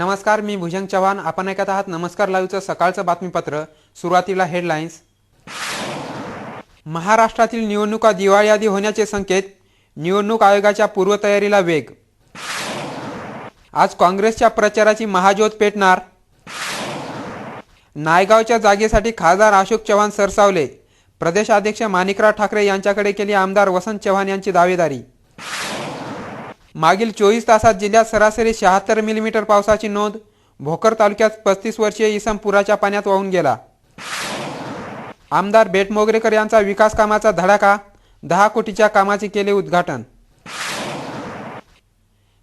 नमस्कार मी भुजंग चव्हाण. आपण ऐकत आहात नमस्कार लाईव्हचं सकाळचं बातमीपत्र. सुरुवातीला हेडलाईन्स. महाराष्ट्रातील निवडणुका दिवाळी आधी होण्याचे संकेत. निवडणूक आयोगाच्या पूर्वतयारीला वेग. आज काँग्रेसच्या प्रचाराची महाज्योत पेटणार. नायगावच्या जागेसाठी खासदार अशोक चव्हाण सरसावले. प्रदेशाध्यक्ष माणिकराव ठाकरे यांच्याकडे केली आमदार वसंत चव्हाण यांची दावेदारी. मागील चोवीस तासात जिल्ह्यात सरासरी शहात्तर मिलीमीटर पावसाची नोंद. भोकर तालुक्यात पस्तीस वर्षीय इसम पुराच्या पाण्यात वाहून गेला. आमदार बेटमोगरेकर यांचा विकास कामाचा धडाका दहा कोटीच्या कामाचे केले उद्घाटन.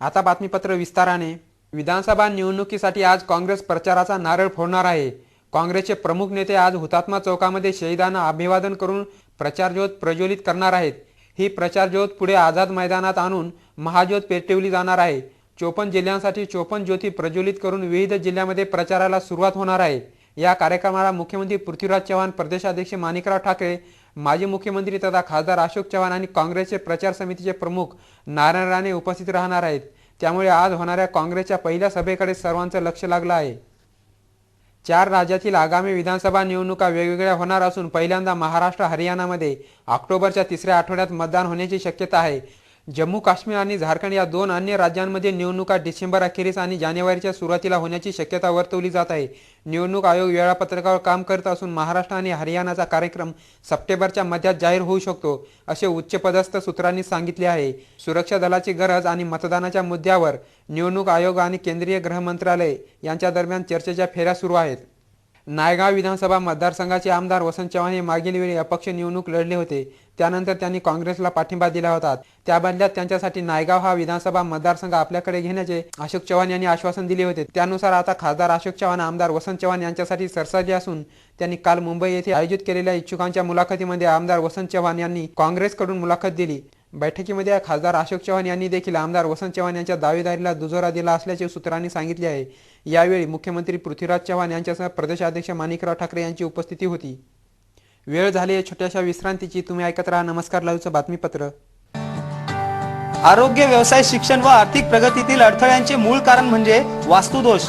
आता बातमीपत्र विस्ताराने. विधानसभा निवडणुकीसाठी आज काँग्रेस प्रचाराचा नारळ फोडणार आहे. काँग्रेसचे प्रमुख नेते आज हुतात्मा चौकामध्ये शहीदांना अभिवादन करून प्रचारज्योत प्रज्वलित करणार आहेत. ही प्रचारज्योत पुढे आझाद मैदानात आणून महाज्योत पेटवली जाणार आहे. चोपन्न जिल्ह्यांसाठी चोपन्न ज्योती प्रज्वलित करून विविध जिल्ह्यामध्ये प्रचाराला सुरुवात होणार आहे. या कार्यक्रमाला मुख्यमंत्री पृथ्वीराज चव्हाण प्रदेशाध्यक्ष माणिकराव ठाकरे माजी मुख्यमंत्री तथा खासदार अशोक चव्हाण आणि काँग्रेसचे प्रचार समितीचे प्रमुख नारायण राणे उपस्थित राहणार आहेत. त्यामुळे आज होणाऱ्या काँग्रेसच्या पहिल्या सभेकडे सर्वांचं लक्ष लागलं आहे. चार राज्यातील आगामी विधानसभा निवडणुका वेगवेगळ्या होणार असून पहिल्यांदा महाराष्ट्र हरियाणामध्ये ऑक्टोबरच्या तिसऱ्या आठवड्यात मतदान होण्याची शक्यता आहे. जम्मू काश्मीर आणि झारखंड या दोन अन्य राज्यांमध्ये निवडणुका डिसेंबर अखेरीस आणि जानेवारीच्या सुरुवातीला होण्याची शक्यता वर्तवली जात आहे. निवडणूक आयोग वेळापत्रकावर काम करत असून महाराष्ट्र आणि हरियाणाचा कार्यक्रम सप्टेंबरच्या मध्यात जाहीर होऊ शकतो असे उच्चपदस्थ सूत्रांनी सांगितले आहे. सुरक्षा दलाची गरज आणि मतदानाच्या मुद्द्यावर निवडणूक आयोग आणि केंद्रीय गृह मंत्रालय यांच्या दरम्यान चर्चेच्या फेऱ्या सुरू आहेत. नायगाव विधानसभा मतदारसंघाचे आमदार वसंत चव्हाण हे मागील वेळी अपक्ष निवडणूक लढले होते. त्यानंतर त्यांनी काँग्रेसला पाठिंबा दिला होता. त्या बदल्यात त्यांच्यासाठी नायगाव हा विधानसभा मतदारसंघ आपल्याकडे घेण्याचे अशोक चव्हाण यांनी आश्वासन दिले होते. त्यानुसार आता खासदार अशोक चव्हाण आमदार वसंत चव्हाण यांच्यासाठी सरसावले असून त्यांनी काल मुंबई येथे आयोजित केलेल्या इच्छुकांच्या मुलाखतीमध्ये आमदार वसंत चव्हाण यांनी काँग्रेसकडून मुलाखत दिली. बैठकीमध्ये खासदार अशोक चव्हाण यांनी देखील आमदार वसंत चव्हाण यांच्या दावेदारीला दुजोरा दिला असल्याचे सूत्रांनी सांगितले आहे. यावेळी मुख्यमंत्री पृथ्वीराज चव्हाण यांच्यासह प्रदेशाध्यक्ष माणिकराव ठाकरे यांची उपस्थिती होती. वेळ झाली आहे छोट्याशा विश्रांतीची. तुम्ही ऐकत राहा नमस्कार लाईव्हचं बातमीपत्र. आरोग्य व्यवसाय शिक्षण व आर्थिक प्रगतीतील अडथळ्यांचे मूळ कारण म्हणजे वास्तुदोष.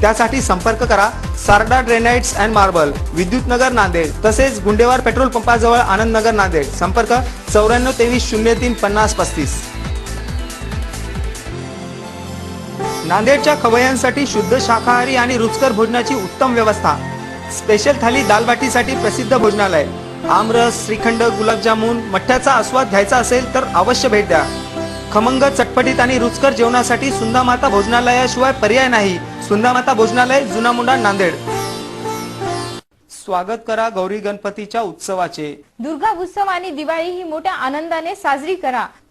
त्यासाठी संपर्क करा. सारडा ड्रेनाइट्स अँड मार्बल विद्युत नगर नांदेड तसेच गुंडेवार पेट्रोल पंपाजवळ आनंद नगर नांदेड. संपर्क चौऱ्याण्णव तेवीस शून्य तीन पन्नास पस्तीस. नांदेडच्या खवय्यांसाठी शुद्ध शाकाहारी आणि रुचकर भोजनाची उत्तम व्यवस्था. स्पेशल थाली दालबाटीसाठी प्रसिद्ध भोजनालय. आमरस श्रीखंड गुलाबजामुन मठ्ठ्याचा आस्वाद घ्यायचा असेल तर अवश्य भेट द्या. खमंग चटपटीत आणि रुचकर जेवणासाठी सुंदामाता भोजनालयाशिवाय पर्याय नाही. सुंदामाता भोजनालय जुना मुंडा नांदेड. स्वागत करा गौरी गणपतीच्या उत्सवाचे. दुर्गा उत्सव आणि दिवाळी ही मोठ्या आनंदाने साजरी करा.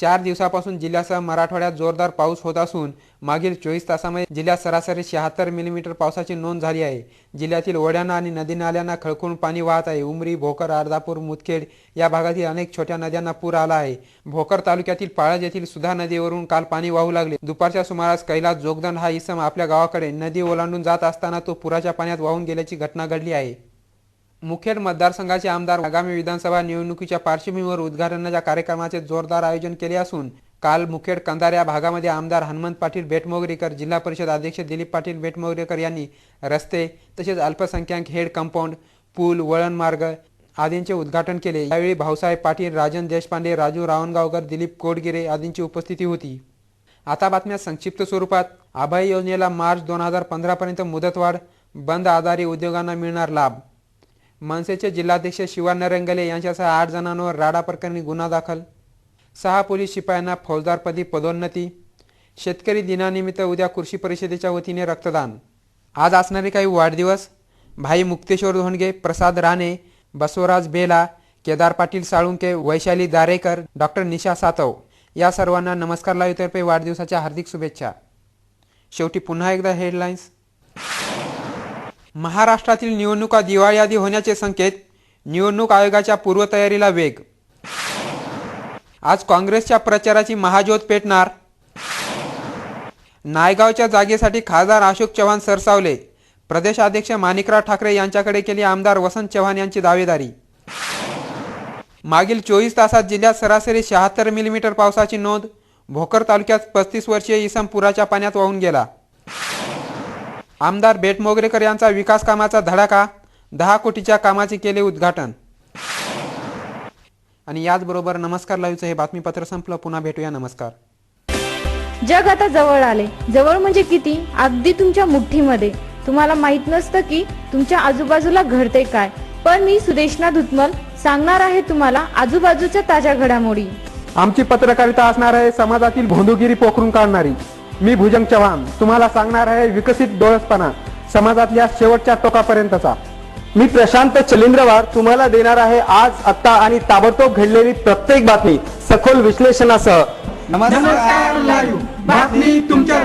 चार दिवसापासून जिल्ह्यासह मराठवाड्यात जोरदार पाऊस होत असून मागील चोवीस तासामध्ये जिल्ह्यात सरासरी शहात्तर मिलीमीटर पावसाची नोंद झाली आहे. जिल्ह्यातील ओढ्यांना आणि नदी नाल्यांना खळखळून पाणी वाहत आहे. उमरी भोकर अर्धापूर मुदखेड या भागातील अनेक छोट्या नद्यांना पूर आला आहे. भोकर तालुक्यातील पाळज येथील सुधा नदीवरून काल पाणी वाहू लागले. दुपारच्या सुमारास कैलास जोगदंड हा इसम आपल्या गावाकडे नदी ओलांडून जात असताना तो पुराच्या पाण्यात वाहून गेल्याची घटना घडली आहे. मुखेड मतदारसंघाचे आमदार आगामी विधानसभा निवडणुकीच्या पार्श्वभूमीवर उद्घाटनाच्या कार्यक्रमाचे जोरदार आयोजन केले असून काल मुखेड कंधार या भागामध्ये आमदार हनुमंत पाटील बेटमोगरेकर जिल्हा परिषद अध्यक्ष दिलीप पाटील बेटमोगरेकर यांनी रस्ते तसेच अल्पसंख्याक हेड कंपाऊंड पूल वळणमार्ग आदींचे उद्घाटन केले. यावेळी भाऊसाहेब पाटील राजन देशपांडे राजू रावणगावकर दिलीप कोडगिरे आदींची उपस्थिती होती. आता बातम्या संक्षिप्त स्वरूपात. आभाई योजनेला मार्च दोन हजार पंधरापर्यंत मुदतवाढ बंद आधारी उद्योगांना मिळणार लाभ मनसेचे जिल्हाध्यक्ष शिवा नरंगले यांच्यासह आठ जणांवर राडा प्रकरणी गुन्हा दाखल. सहा पोलीस शिपायांना फौजदारपदी पदोन्नती. शेतकरी दिनानिमित्त उद्या कृषी परिषदेच्या वतीने रक्तदान. आज असणारे काही वाढदिवस. भाई मुक्तेश्वर धोंडगे प्रसाद राणे बसवराज बेला केदार पाटील साळुंके वैशाली दारेकर डॉक्टर निशा सातव या सर्वांना नमस्कार लाईव्हतर्फे वाढदिवसाच्या हार्दिक शुभेच्छा. शेवटी पुन्हा एकदा हेडलाईन्स महाराष्ट्रातील निवडणुका दिवाळी आधी होण्याचे संकेत निवडणूक आयोगाच्या पूर्वतयारीला वेग. आज काँग्रेसच्या प्रचाराची महाज्योत पेटणार. नायगावच्या जागेसाठी खासदार अशोक चव्हाण सरसावले. प्रदेशाध्यक्ष माणिकराव ठाकरे यांच्याकडे केली आमदार वसंत चव्हाण यांची दावेदारी. मागील चोवीस तासात जिल्ह्यात सरासरी शहात्तर मिलीमीटर पावसाची नोंद भोकर तालुक्यात पस्तीस वर्षीय इसम पुराच्या पाण्यात वाहून गेला. आमदार बेटमोगरेकर यांचा विकास कामाचा धडाका दहा कोटीच्या कामाचे केले उद्घाटन. आणि याचबरोबर नमस्कार लाईव्हचं हे बातमीपत्र संपलं. पुन्हा भेटूया. नमस्कार. जग आता जवळ आले. जवळ म्हणजे किती? अगदी तुमच्या मुठ्ठीमध्ये. तुम्हाला माहीत नसतं की तुमच्या आजूबाजूला घडते काय. पण मी सुदेशना धुतमल सांगणार आहे तुम्हाला आजूबाजूच्या ताज्या घडामोडी. आमची पत्रकारिता असणार आहे समाजातील भोंदूगिरी पोखरून काढणारी. मी भुजंग चव्हाण. तुम्हाला सांगणार आहे विकसित डोळसपणा समाजातल्या शेवटच्या टोकापर्यंतचा. मी प्रशांत चलिंद्रवार तुम्हाला देणार आहे आज आत्ता आणि ताबडतोब घडलेली प्रत्येक बातमी सखोल विश्लेषणासह. नमस्कार बातमी तुमच्या